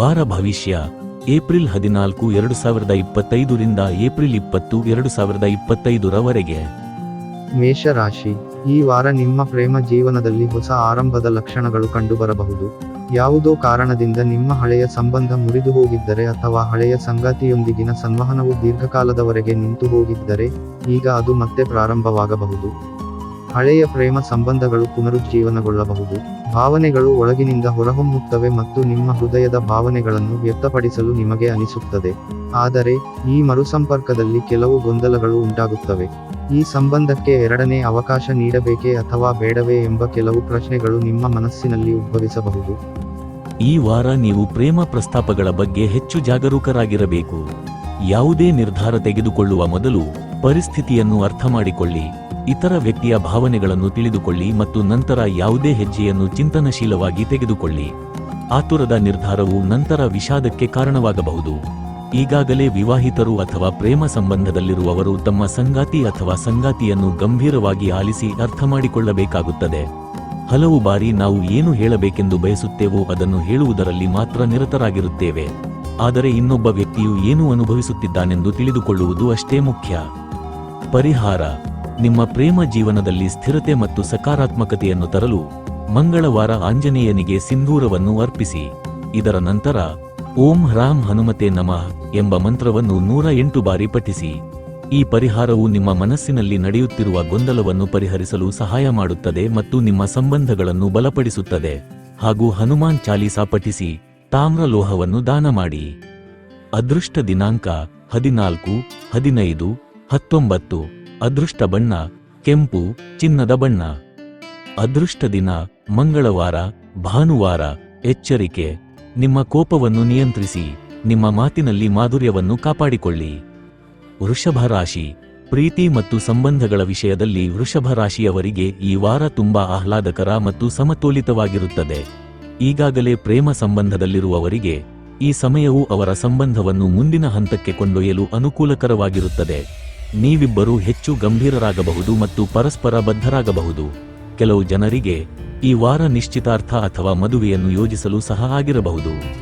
ವಾರ ಭವಿಷ್ಯ. ಏಪ್ರಿಲ್ ಹದಿನಾಲ್ಕು ಎರಡು ಸಾವಿರದ ಇಪ್ಪತ್ತೈದರಿಂದ ಏಪ್ರಿಲ್ ಇಪ್ಪತ್ತು ಎರಡು ಸಾವಿರದ ಇಪ್ಪತ್ತೈದರವರೆಗೆ ಮೇಷರಾಶಿ. ಈ ವಾರ ನಿಮ್ಮ ಪ್ರೇಮ ಜೀವನದಲ್ಲಿ ಹೊಸ ಆರಂಭದ ಲಕ್ಷಣಗಳು ಕಂಡುಬರಬಹುದು. ಯಾವುದೋ ಕಾರಣದಿಂದ ನಿಮ್ಮ ಹಳೆಯ ಸಂಬಂಧ ಮುರಿದು ಹೋಗಿದ್ದರೆ ಅಥವಾ ಹಳೆಯ ಸಂಗಾತಿಯೊಂದಿಗಿನ ಸಂವಹನವು ದೀರ್ಘಕಾಲದವರೆಗೆ ನಿಂತು ಹೋಗಿದ್ದರೆ, ಈಗ ಅದು ಮತ್ತೆ ಪ್ರಾರಂಭವಾಗಬಹುದು. ಹಳೆಯ ಪ್ರೇಮ ಸಂಬಂಧಗಳು ಪುನರುಜ್ಜೀವನಗೊಳ್ಳಬಹುದು. ಭಾವನೆಗಳು ಒಳಗಿನಿಂದ ಹೊರಹೊಮ್ಮುತ್ತವೆ ಮತ್ತು ನಿಮ್ಮ ಹೃದಯದ ಭಾವನೆಗಳನ್ನು ವ್ಯಕ್ತಪಡಿಸಲು ನಿಮಗೆ ಅನಿಸುತ್ತದೆ. ಆದರೆ, ಈ ಮರುಸಂಪರ್ಕದಲ್ಲಿ ಕೆಲವು ಗೊಂದಲಗಳು ಉಂಟಾಗುತ್ತವೆ. ಈ ಸಂಬಂಧಕ್ಕೆ ಎರಡನೇ ಅವಕಾಶ ನೀಡಬೇಕೇ ಅಥವಾ ಬೇಡವೇ ಎಂಬ ಕೆಲವು ಪ್ರಶ್ನೆಗಳು ನಿಮ್ಮ ಮನಸ್ಸಿನಲ್ಲಿ ಉದ್ಭವಿಸಬಹುದು. ಈ ವಾರ ನೀವು ಪ್ರೇಮ ಪ್ರಸ್ತಾಪಗಳ ಬಗ್ಗೆ ಹೆಚ್ಚು ಜಾಗರೂಕರಾಗಿರಬೇಕು. ಯಾವುದೇ ನಿರ್ಧಾರ ತೆಗೆದುಕೊಳ್ಳುವ ಮೊದಲು ಪರಿಸ್ಥಿತಿಯನ್ನು ಅರ್ಥಮಾಡಿಕೊಳ್ಳಿ. ಇತರ ವ್ಯಕ್ತಿಯ ಭಾವನೆಗಳನ್ನು ತಿಳಿದುಕೊಳ್ಳಿ ಮತ್ತು ನಂತರ ಯಾವುದೇ ಹೆಜ್ಜೆಯನ್ನು ಚಿಂತನಶೀಲವಾಗಿ ತೆಗೆದುಕೊಳ್ಳಿ. ಆತುರದ ನಿರ್ಧಾರವು ನಂತರ ವಿಷಾದಕ್ಕೆ ಕಾರಣವಾಗಬಹುದು. ಈಗಾಗಲೇ ವಿವಾಹಿತರು ಅಥವಾ ಪ್ರೇಮ ಸಂಬಂಧದಲ್ಲಿರುವವರು ತಮ್ಮ ಸಂಗಾತಿ ಅಥವಾ ಸಂಗಾತಿಯನ್ನು ಗಂಭೀರವಾಗಿ ಆಲಿಸಿ ಅರ್ಥಮಾಡಿಕೊಳ್ಳಬೇಕಾಗುತ್ತದೆ ಹಲವು ಬಾರಿ ನಾವು ಏನು ಹೇಳಬೇಕೆಂದು ಬಯಸುತ್ತೇವೋ ಅದನ್ನು ಹೇಳುವುದರಲ್ಲಿ ಮಾತ್ರ ನಿರತರಾಗಿರುತ್ತೇವೆ. ಆದರೆ ಇನ್ನೊಬ್ಬ ವ್ಯಕ್ತಿಯು ಏನು ಅನುಭವಿಸುತ್ತಿದ್ದಾನೆಂದು ತಿಳಿದುಕೊಳ್ಳುವುದು ಅಷ್ಟೇ ಮುಖ್ಯ. ಪರಿಹಾರ. ನಿಮ್ಮ ಪ್ರೇಮ ಜೀವನದಲ್ಲಿ ಸ್ಥಿರತೆ ಮತ್ತು ಸಕಾರಾತ್ಮಕತೆಯನ್ನು ತರಲು ಮಂಗಳವಾರ ಆಂಜನೇಯನಿಗೆ ಸಿಂಧೂರವನ್ನು ಅರ್ಪಿಸಿ. ಇದರ ನಂತರ, ಓಂ ಹ್ರಾಂ ಹನುಮತೆ ನಮಃ ಎಂಬ ಮಂತ್ರವನ್ನು ನೂರ ಎಂಟು ಬಾರಿ ಪಠಿಸಿ. ಈ ಪರಿಹಾರವು ನಿಮ್ಮ ಮನಸ್ಸಿನಲ್ಲಿ ನಡೆಯುತ್ತಿರುವ ಗೊಂದಲವನ್ನು ಪರಿಹರಿಸಲು ಸಹಾಯ ಮಾಡುತ್ತದೆ ಮತ್ತು ನಿಮ್ಮ ಸಂಬಂಧಗಳನ್ನು ಬಲಪಡಿಸುತ್ತದೆ. ಹಾಗೂ ಹನುಮಾನ್ ಚಾಲೀಸಾ ಪಠಿಸಿ ತಾಮ್ರ ಲೋಹವನ್ನು ದಾನ ಮಾಡಿ. ಅದೃಷ್ಟ ದಿನಾಂಕ, ಹದಿನಾಲ್ಕು, ಹದಿನೈದು, ಹತ್ತೊಂಬತ್ತು. ಅದೃಷ್ಟ ಬಣ್ಣ, ಕೆಂಪು, ಚಿನ್ನದ ಬಣ್ಣ. ಅದೃಷ್ಟ ದಿನ, ಮಂಗಳವಾರ, ಭಾನುವಾರ, ಎಚ್ಚರಿಕೆ. ನಿಮ್ಮ ಕೋಪವನ್ನು ನಿಯಂತ್ರಿಸಿ, ನಿಮ್ಮ ಮಾತಿನಲ್ಲಿ ಮಾಧುರ್ಯವನ್ನು ಕಾಪಾಡಿಕೊಳ್ಳಿ. ವೃಷಭ ರಾಶಿ, ಪ್ರೀತಿ ಮತ್ತು ಸಂಬಂಧಗಳ ವಿಷಯದಲ್ಲಿ ವೃಷಭ ರಾಶಿಯವರಿಗೆ ಈ ವಾರ ತುಂಬಾ ಆಹ್ಲಾದಕರ ಮತ್ತು ಸಮತೋಲಿತವಾಗಿರುತ್ತದೆ. ಈಗಾಗಲೇ ಪ್ರೇಮ ಸಂಬಂಧದಲ್ಲಿರುವವರಿಗೆ, ಈ ಸಮಯವು ಅವರ ಸಂಬಂಧವನ್ನು ಮುಂದಿನ ಹಂತಕ್ಕೆ ಕೊಂಡೊಯ್ಯಲು ಅನುಕೂಲಕರವಾಗಿರುತ್ತದೆ. ನೀವಿಬ್ಬರೂ ಹೆಚ್ಚು ಗಂಭೀರರಾಗಬಹುದು ಮತ್ತು ಪರಸ್ಪರ ಬದ್ಧರಾಗಬಹುದು. ಕೆಲವು ಜನರಿಗೆ ಈ ವಾರ ನಿಶ್ಚಿತಾರ್ಥ ಅಥವಾ ಮದುವೆಯನ್ನು ಯೋಜಿಸಲು ಸಹ ಆಗಿರಬಹುದು.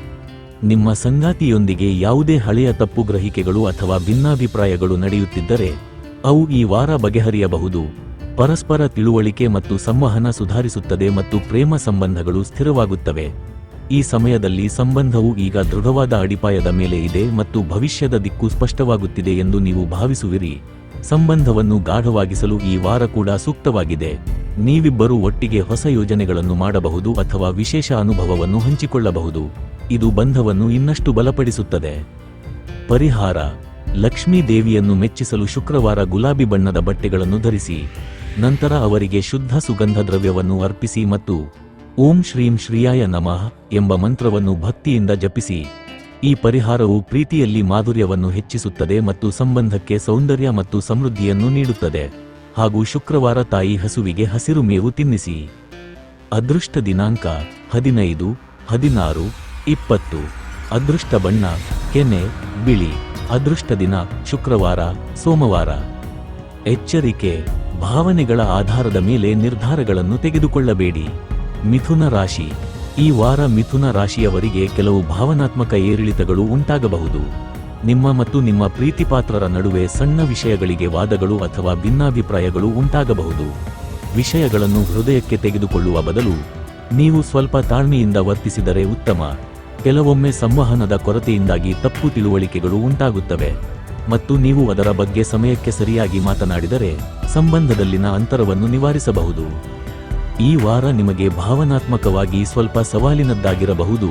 ನಿಮ್ಮ ಸಂಗಾತಿಯೊಂದಿಗೆ ಯಾವುದೇ ಹಳೆಯ ತಪ್ಪು ಗ್ರಹಿಕೆಗಳು ಅಥವಾ ಭಿನ್ನಾಭಿಪ್ರಾಯಗಳು ನಡೆಯುತ್ತಿದ್ದರೆ, ಅವು ಈ ವಾರ ಬಗೆಹರಿಯಬಹುದು. ಪರಸ್ಪರ ತಿಳುವಳಿಕೆ ಮತ್ತು ಸಂವಹನ ಸುಧಾರಿಸುತ್ತದೆ ಮತ್ತು ಪ್ರೇಮ ಸಂಬಂಧಗಳು ಸ್ಥಿರವಾಗುತ್ತವೆ. ಈ ಸಮಯದಲ್ಲಿ ಸಂಬಂಧವು ಈಗ ದೃಢವಾದ ಅಡಿಪಾಯದ ಮೇಲೆ ಇದೆ ಮತ್ತು ಭವಿಷ್ಯದ ದಿಕ್ಕು ಸ್ಪಷ್ಟವಾಗುತ್ತಿದೆ ಎಂದು ನೀವು ಭಾವಿಸುವಿರಿ. ಸಂಬಂಧವನ್ನು ಗಾಢವಾಗಿಸಲು ಈ ವಾರ ಕೂಡ ಸೂಕ್ತವಾಗಿದೆ. ನೀವಿಬ್ಬರೂ ಒಟ್ಟಿಗೆ ಹೊಸ ಯೋಜನೆಗಳನ್ನು ಮಾಡಬಹುದು ಅಥವಾ ವಿಶೇಷ ಅನುಭವವನ್ನು ಹಂಚಿಕೊಳ್ಳಬಹುದು. ಇದು ಬಂಧವನ್ನು ಇನ್ನಷ್ಟು ಬಲಪಡಿಸುತ್ತದೆ. ಪರಿಹಾರ. ಲಕ್ಷ್ಮೀ ದೇವಿಯನ್ನು ಮೆಚ್ಚಿಸಲು ಶುಕ್ರವಾರ ಗುಲಾಬಿ ಬಣ್ಣದ ಬಟ್ಟೆಗಳನ್ನು ಧರಿಸಿ. ನಂತರ ಅವರಿಗೆ ಶುದ್ಧ ಸುಗಂಧ ದ್ರವ್ಯವನ್ನು ಅರ್ಪಿಸಿ ಮತ್ತು ಓಂ ಶ್ರೀಂ ಶ್ರೀಯಾಯ ನಮಃ ಎಂಬ ಮಂತ್ರವನ್ನು ಭಕ್ತಿಯಿಂದ ಜಪಿಸಿ. ಈ ಪರಿಹಾರವು ಪ್ರೀತಿಯಲ್ಲಿ ಮಾಧುರ್ಯವನ್ನು ಹೆಚ್ಚಿಸುತ್ತದೆ ಮತ್ತು ಸಂಬಂಧಕ್ಕೆ ಸೌಂದರ್ಯ ಮತ್ತು ಸಮೃದ್ಧಿಯನ್ನು ನೀಡುತ್ತದೆ. ಹಾಗೂ ಶುಕ್ರವಾರ ತಾಯಿ ಹಸುವಿಗೆ ಹಸಿರು ಮೇವು ತಿನ್ನಿಸಿ. ಅದೃಷ್ಟ ದಿನಾಂಕ ಹದಿನೈದು, ಹದಿನಾರು, ಇಪ್ಪತ್ತು. ಅದೃಷ್ಟ ಬಣ್ಣ, ಕೆನೆ, ಬಿಳಿ. ಅದೃಷ್ಟ ದಿನ ಶುಕ್ರವಾರ, ಸೋಮವಾರ. ಎಚ್ಚರಿಕೆ, ಭಾವನೆಗಳ ಆಧಾರದ ಮೇಲೆ ನಿರ್ಧಾರಗಳನ್ನು ತೆಗೆದುಕೊಳ್ಳಬೇಡಿ. ಮಿಥುನ ರಾಶಿ. ಈ ವಾರ ಮಿಥುನ ರಾಶಿಯವರಿಗೆ ಕೆಲವು ಭಾವನಾತ್ಮಕ ಏರಿಳಿತಗಳು ಉಂಟಾಗಬಹುದು. ನಿಮ್ಮ ಮತ್ತು ನಿಮ್ಮ ಪ್ರೀತಿಪಾತ್ರರ ನಡುವೆ ಸಣ್ಣ ವಿಷಯಗಳಿಗೆ ವಾದಗಳು ಅಥವಾ ಭಿನ್ನಾಭಿಪ್ರಾಯಗಳು ಉಂಟಾಗಬಹುದು. ವಿಷಯಗಳನ್ನು ಹೃದಯಕ್ಕೆ ತೆಗೆದುಕೊಳ್ಳುವ ಬದಲು, ನೀವು ಸ್ವಲ್ಪ ತಾಳ್ಮೆಯಿಂದ ವರ್ತಿಸಿದರೆ ಉತ್ತಮ. ಕೆಲವೊಮ್ಮೆ ಸಂವಹನದ ಕೊರತೆಯಿಂದಾಗಿ ತಪ್ಪು ತಿಳುವಳಿಕೆಗಳು ಉಂಟಾಗುತ್ತವೆ. ಮತ್ತು ನೀವು ಅದರ ಬಗ್ಗೆ ಸಮಯಕ್ಕೆ ಸರಿಯಾಗಿ ಮಾತನಾಡಿದರೆ, ಸಂಬಂಧದಲ್ಲಿನ ಅಂತರವನ್ನು ನಿವಾರಿಸಬಹುದು. ಈ ವಾರ ನಿಮಗೆ ಭಾವನಾತ್ಮಕವಾಗಿ ಸ್ವಲ್ಪ ಸವಾಲಿನದ್ದಾಗಿರಬಹುದು.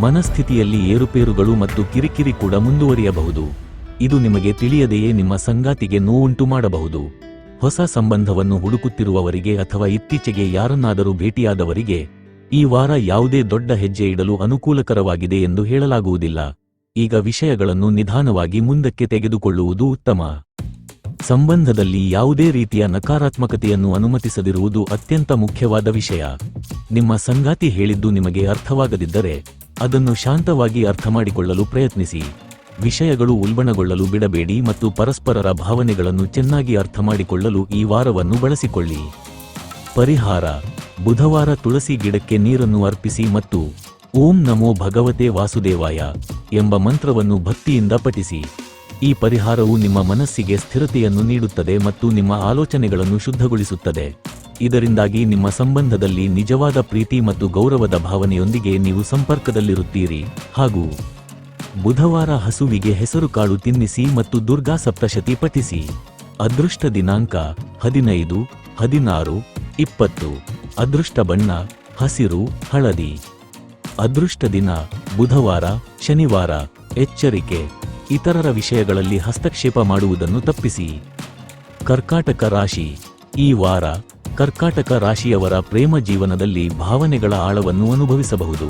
ಮನಸ್ಥಿತಿಯಲ್ಲಿ ಏರುಪೇರುಗಳು ಮತ್ತು ಕಿರಿಕಿರಿ ಕೂಡ ಮುಂದುವರಿಯಬಹುದು. ಇದು ನಿಮಗೆ ತಿಳಿಯದೆಯೇ ನಿಮ್ಮ ಸಂಗಾತಿಗೆ ನೋವುಂಟು ಮಾಡಬಹುದು. ಹೊಸ ಸಂಬಂಧವನ್ನು ಹುಡುಕುತ್ತಿರುವವರಿಗೆ ಅಥವಾ ಇತ್ತೀಚೆಗೆ ಯಾರನ್ನಾದರೂ ಭೇಟಿಯಾದವರಿಗೆ ಈ ವಾರ ಯಾವುದೇ ದೊಡ್ಡ ಹೆಜ್ಜೆ ಇಡಲು ಅನುಕೂಲಕರವಾಗಿದೆ ಎಂದು ಹೇಳಲಾಗುವುದಿಲ್ಲ. ಈಗ ವಿಷಯಗಳನ್ನು ನಿಧಾನವಾಗಿ ಮುಂದಕ್ಕೆ ತೆಗೆದುಕೊಳ್ಳುವುದು ಉತ್ತಮ. ಸಂಬಂಧದಲ್ಲಿ ಯಾವುದೇ ರೀತಿಯ ನಕಾರಾತ್ಮಕತೆಯನ್ನು ಅನುಮತಿಸದಿರುವುದು ಅತ್ಯಂತ ಮುಖ್ಯವಾದ ವಿಷಯ. ನಿಮ್ಮ ಸಂಗಾತಿ ಹೇಳಿದ್ದು ನಿಮಗೆ ಅರ್ಥವಾಗದಿದ್ದರೆ, ಅದನ್ನು ಶಾಂತವಾಗಿ ಅರ್ಥಮಾಡಿಕೊಳ್ಳಲು ಪ್ರಯತ್ನಿಸಿ. ವಿಷಯಗಳು ಉಲ್ಬಣಗೊಳ್ಳಲು ಬಿಡಬೇಡಿ ಮತ್ತು ಪರಸ್ಪರರ ಭಾವನೆಗಳನ್ನು ಚೆನ್ನಾಗಿ ಅರ್ಥಮಾಡಿಕೊಳ್ಳಲು ಈ ವಾರವನ್ನು ಬಳಸಿಕೊಳ್ಳಿ. ಪರಿಹಾರ, ಬುಧವಾರ ತುಳಸಿ ಗಿಡಕ್ಕೆ ನೀರನ್ನು ಅರ್ಪಿಸಿ ಮತ್ತು ಓಂ ನಮೋ ಭಗವತೆ ವಾಸುದೇವಾಯ ಎಂಬ ಮಂತ್ರವನ್ನು ಭಕ್ತಿಯಿಂದ ಪಠಿಸಿ. ಈ ಪರಿಹಾರವು ನಿಮ್ಮ ಮನಸ್ಸಿಗೆ ಸ್ಥಿರತೆಯನ್ನು ನೀಡುತ್ತದೆ ಮತ್ತು ನಿಮ್ಮ ಆಲೋಚನೆಗಳನ್ನು ಶುದ್ಧಗೊಳಿಸುತ್ತದೆ. ಇದರಿಂದಾಗಿ ನಿಮ್ಮ ಸಂಬಂಧದಲ್ಲಿ ನಿಜವಾದ ಪ್ರೀತಿ ಮತ್ತು ಗೌರವದ ಭಾವನೆಯೊಂದಿಗೆ ನೀವು ಸಂಪರ್ಕದಲ್ಲಿರುತ್ತೀರಿ. ಹಾಗೂ ಬುಧವಾರ ಹಸುವಿಗೆ ಹೆಸರುಕಾಳು ತಿನ್ನಿಸಿ ಮತ್ತು ದುರ್ಗಾ ಸಪ್ತಶತಿ ಪಠಿಸಿ. ಅದೃಷ್ಟ ದಿನಾಂಕ ಹದಿನೈದು, ಹದಿನಾರು, ಇಪ್ಪತ್ತು. ಅದೃಷ್ಟ ಬಣ್ಣ ಹಸಿರು, ಹಳದಿ. ಅದೃಷ್ಟ ದಿನ ಬುಧವಾರ, ಶನಿವಾರ, ಎಚ್ಚರಿಕೆ. ಇತರರ ವಿಷಯಗಳಲ್ಲಿ ಹಸ್ತಕ್ಷೇಪ ಮಾಡುವುದನ್ನು ತಪ್ಪಿಸಿ. ಕರ್ಕಾಟಕ ರಾಶಿ. ಈ ವಾರ ಕರ್ಕಾಟಕ ರಾಶಿಯವರ ಪ್ರೇಮ ಜೀವನದಲ್ಲಿ ಭಾವನೆಗಳ ಆಳವನ್ನು ಅನುಭವಿಸಬಹುದು.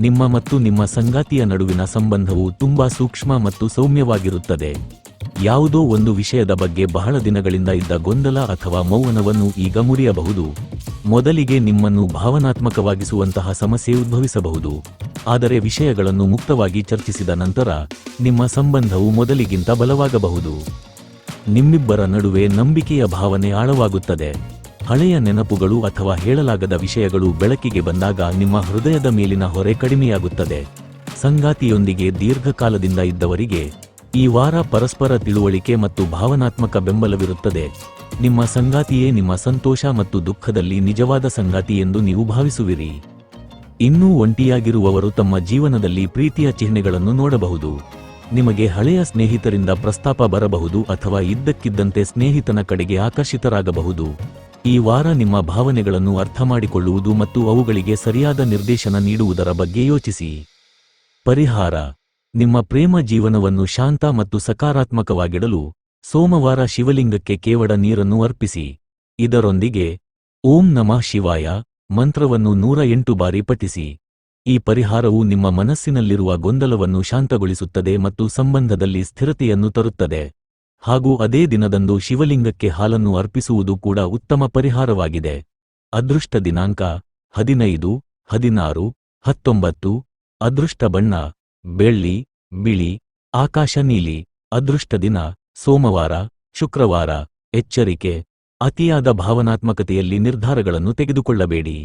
ನಿಮ್ಮ ಮತ್ತು ನಿಮ್ಮ ಸಂಗಾತಿಯ ನಡುವಿನ ಸಂಬಂಧವು ತುಂಬಾ ಸೂಕ್ಷ್ಮ ಮತ್ತು ಸೌಮ್ಯವಾಗಿರುತ್ತದೆ. ಯಾವುದೋ ಒಂದು ವಿಷಯದ ಬಗ್ಗೆ ಬಹಳ ದಿನಗಳಿಂದ ಇದ್ದ ಗೊಂದಲ ಅಥವಾ ಮೌನವನ್ನು ಈಗ ಮುರಿಯಬಹುದು. ಮೊದಲಿಗೆ ನಿಮ್ಮನ್ನು ಭಾವನಾತ್ಮಕವಾಗಿಸುವಂತಹ ಸಮಸ್ಯೆ ಉದ್ಭವಿಸಬಹುದು. ಆದರೆ ವಿಷಯಗಳನ್ನು ಮುಕ್ತವಾಗಿ ಚರ್ಚಿಸಿದ ನಂತರ ನಿಮ್ಮ ಸಂಬಂಧವು ಮೊದಲಿಗಿಂತ ಬಲವಾಗಬಹುದು. ನಿಮ್ಮಿಬ್ಬರ ನಡುವೆ ನಂಬಿಕೆಯ ಭಾವನೆ ಆಳವಾಗುತ್ತದೆ. ಹಳೆಯ ನೆನಪುಗಳು ಅಥವಾ ಹೇಳಲಾಗದ ವಿಷಯಗಳು ಬೆಳಕಿಗೆ ಬಂದಾಗ ನಿಮ್ಮ ಹೃದಯದ ಮೇಲಿನ ಹೊರೆ ಕಡಿಮೆಯಾಗುತ್ತದೆ. ಸಂಗಾತಿಯೊಂದಿಗೆ ದೀರ್ಘಕಾಲದಿಂದ ಇದ್ದವರಿಗೆ ಈ ವಾರ ಪರಸ್ಪರ ತಿಳುವಳಿಕೆ ಮತ್ತು ಭಾವನಾತ್ಮಕ ಬೆಂಬಲವಿರುತ್ತದೆ. ನಿಮ್ಮ ಸಂಗಾತಿಯೇ ನಿಮ್ಮ ಸಂತೋಷ ಮತ್ತು ದುಃಖದಲ್ಲಿ ನಿಜವಾದ ಸಂಗಾತಿ ಎಂದು ನೀವು ಭಾವಿಸುವಿರಿ. ಇನ್ನೂ ಒಂಟಿಯಾಗಿರುವವರು ತಮ್ಮ ಜೀವನದಲ್ಲಿ ಪ್ರೀತಿಯ ಚಿಹ್ನೆಗಳನ್ನು ನೋಡಬಹುದು. ನಿಮಗೆ ಹಳೆಯ ಸ್ನೇಹಿತರಿಂದ ಪ್ರಸ್ತಾಪ ಬರಬಹುದು ಅಥವಾ ಇದ್ದಕ್ಕಿದ್ದಂತೆ ಸ್ನೇಹಿತನ ಕಡೆಗೆ ಆಕರ್ಷಿತರಾಗಬಹುದು. ಈ ವಾರ ನಿಮ್ಮ ಭಾವನೆಗಳನ್ನು ಅರ್ಥಮಾಡಿಕೊಳ್ಳುವುದು ಮತ್ತು ಅವುಗಳಿಗೆ ಸರಿಯಾದ ನಿರ್ದೇಶನ ನೀಡುವುದರ ಬಗ್ಗೆ ಯೋಚಿಸಿ. ಪರಿಹಾರ. ನಿಮ್ಮ ಪ್ರೇಮ ಜೀವನವನ್ನು ಶಾಂತ ಮತ್ತು ಸಕಾರಾತ್ಮಕವಾಗಿಡಲು ಸೋಮವಾರ ಶಿವಲಿಂಗಕ್ಕೆ ಕೇವಡ ನೀರನ್ನು ಅರ್ಪಿಸಿ. ಇದರೊಂದಿಗೆ, ಓಂ ನಮಃ ಶಿವಾಯ, ಮಂತ್ರವನ್ನು ನೂರ ಎಂಟು ಬಾರಿ ಪಠಿಸಿ. ಈ ಪರಿಹಾರವು ನಿಮ್ಮ ಮನಸ್ಸಿನಲ್ಲಿರುವ ಗೊಂದಲವನ್ನು ಶಾಂತಗೊಳಿಸುತ್ತದೆ ಮತ್ತು ಸಂಬಂಧದಲ್ಲಿ ಸ್ಥಿರತೆಯನ್ನು ತರುತ್ತದೆ. ಹಾಗೂ ಅದೇ ದಿನದಂದು ಶಿವಲಿಂಗಕ್ಕೆ ಹಾಲನ್ನು ಅರ್ಪಿಸುವುದು ಕೂಡ ಉತ್ತಮ ಪರಿಹಾರವಾಗಿದೆ. ಅದೃಷ್ಟ ದಿನಾಂಕ, ಹದಿನೈದು, ಹದಿನಾರು, ಹತ್ತೊಂಬತ್ತು, ಅದೃಷ್ಟ ಬಣ್ಣ ಬೆಳ್ಳಿ ಬಿಳಿ ಆಕಾಶ ನೀಲಿ ಅದೃಷ್ಟ ದಿನ ಸೋಮವಾರ ಶುಕ್ರವಾರ ಎಚ್ಚರಿಕೆ ಅತಿಯಾದ ಭಾವನಾತ್ಮಕತೆಯಲ್ಲಿ ನಿರ್ಧಾರಗಳನ್ನು ತೆಗೆದುಕೊಳ್ಳಬೇಡಿ.